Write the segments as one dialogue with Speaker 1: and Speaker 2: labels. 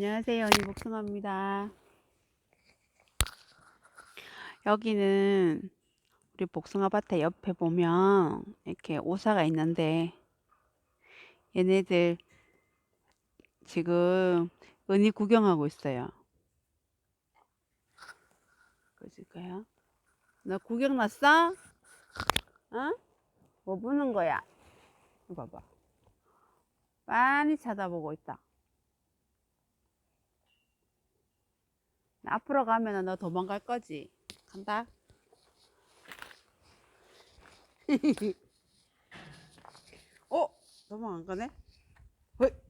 Speaker 1: 안녕하세요. 언니 복숭아입니다. 여기는 우리 복숭아 밭에 옆에 보면 이렇게 오사가 있는데 얘네들 지금 은희 구경하고 있어요. 그러실까요? 너 구경 났어? 어? 뭐 보는 거야? 봐봐. 많이 쳐다보고 있다. 앞으로 가면은 너 도망갈 거지? 간다. 어? 도망 안 가네? 헐.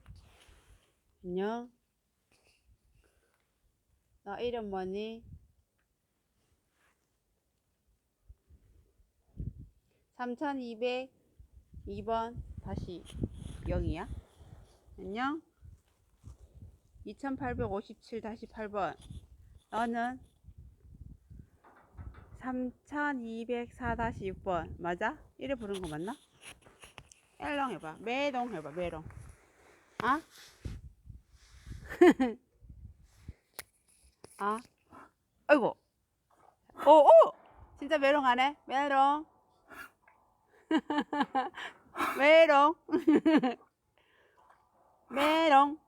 Speaker 1: 안녕. 너 이름 뭐니? 3202번 다시 0이야? 안녕. 2857 다시 8번. 너는 3204 다시 6번. 맞아? 이래 부른 거 맞나? 일렁 해봐. 매동 해봐. 매동. 아? 아? 아이고. 오, 오! 진짜 메롱 하네? 메롱. 메롱. 메롱.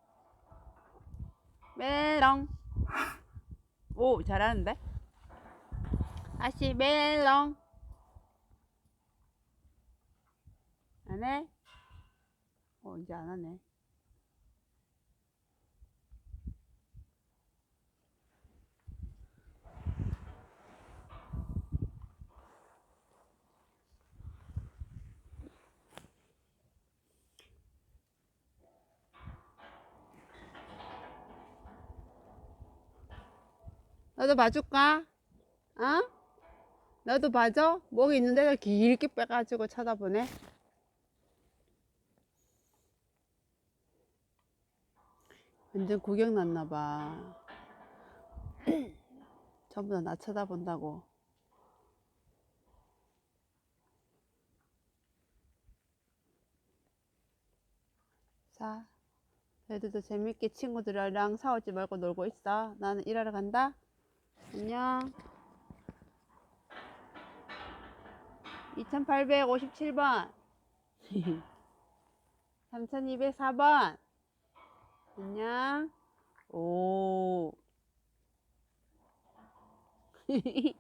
Speaker 1: 메롱. 오, 잘하는데? 다시 메롱. 안 해? 어, 이제 안 하네. 너도 봐줄까? 어? 너도 봐줘? 목이 있는 데를 길게 빼가지고 쳐다보네. 완전 구경 났나 봐. 전부 다 나 쳐다본다고. 자, 애들도 재밌게 친구들이랑 싸우지 말고 놀고 있어. 나는 일하러 간다. 안녕. 2857번. 3204번. 안녕. 오.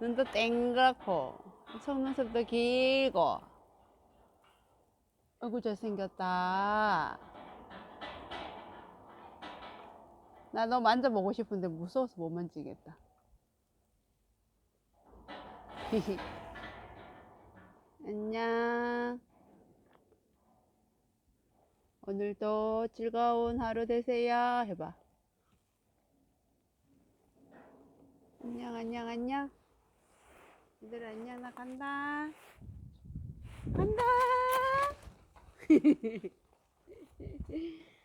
Speaker 1: 눈도 땡그랗고, 속눈썹도 길고. 아이고, 잘생겼다. 나 너 만져보고 싶은데 무서워서 못 만지겠다. 안녕. 오늘도 즐거운 하루 되세요. 해봐. 안녕, 안녕, 안녕. 얘들 안녕, 나 간다. 간다.